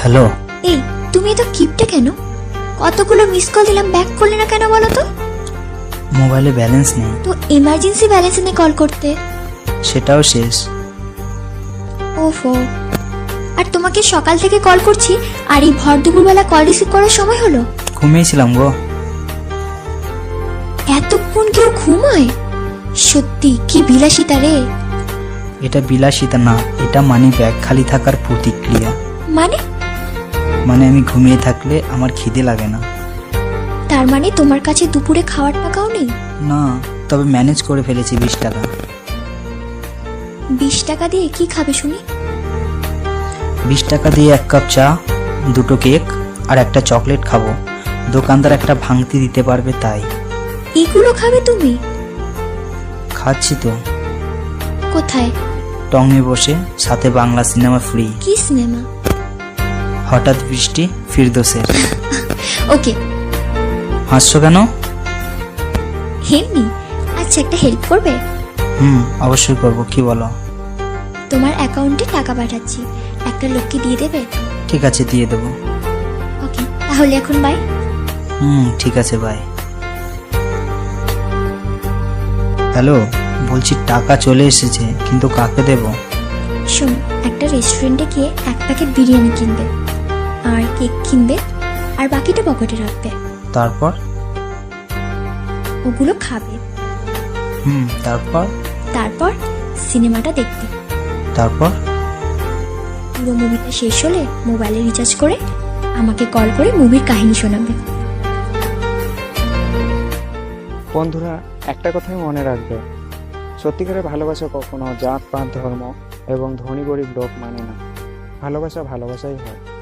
Hello. এই তুমি এত কিপটে কেন? কতগুলো মিস কল দিলাম ব্যাক করলে না কেন বলো তো? মোবাইলে ব্যালেন্স নেই। তো এমার্জেন্সি ব্যালেন্স এনে কল করতে। সেটাও শেষ। ওফো। আর তোমাকে সকাল থেকে কল করছি আর এই ভর দুপুরবেলা কল রিসিভ করার সময় হলো? ঘুমিয়েছিলাম গো। এতক্ষণ কেউ ঘুমায়? সত্যি কি বিলাসিতা রে। এটা বিলাসিতা না এটা মানি ব্যাগ খালি থাকার প্রতিক্রিয়া। মানে? মানে আমি ঘুমিয়ে থাকলে আমার খিদে লাগে না। তার মানে তোমার কাছে দুপুরে খাওয়ার টাকাও নেই? না তবে ম্যানেজ করে ফেলেছি বিশ টাকা। বিশ টাকা দিয়ে কি খাবে শুনি? বিশ টাকা দিয়ে এক কাপ চা দুটো কেক আর একটা চকলেট খাব। দোকানদার একটা ভাঙতি দিতে পারবে তাই। এগুলো খাবে তুমি? খাচ্ছি তো। কোথায়? টঙে বসে সাথে বাংলা সিনেমা ফ্রি। কি সিনেমা? হঠাৎ বৃষ্টি ফিরদোসের। ওকে। হাসছো কেন? হেমনি আচ্ছা একটা হেল্প করবে? হুম অবশ্যই করব কি বলো? তোমার অ্যাকাউন্টে টাকা পাঠাচ্ছি। একটা লোককে দিয়ে দেবে? ঠিক আছে দিয়ে দেবো। ওকে তাহলে এখন বাই। হুম ঠিক আছে বাই। হ্যালো বলছি টাকা চলে এসেছে কিন্তু কাকে দেব? শোন একটা রেস্টুরেন্টে গিয়ে এক প্যাকেট বিরিয়ানি কিনবে আর কেক কিনবে আর বাকিটা পকেটে রাখবে। তারপর? ওগুলো খাবে। হুম তারপর? তারপর সিনেমাটা দেখবে। তারপর? পুরো মুভিটা শেষ হলে মোবাইলে রিচার্জ করে আমাকে কল করে মুভির কাহিনী শোনাবে। বন্ধুরা, একটা কথাই মনে রাখবে। সত্যিকারের ভালোবাসা কখনো জাত পাত ধর্ম এবং ধনী গরিব লোক মানে না। ভালোবাসা ভালোবাসাই হয়।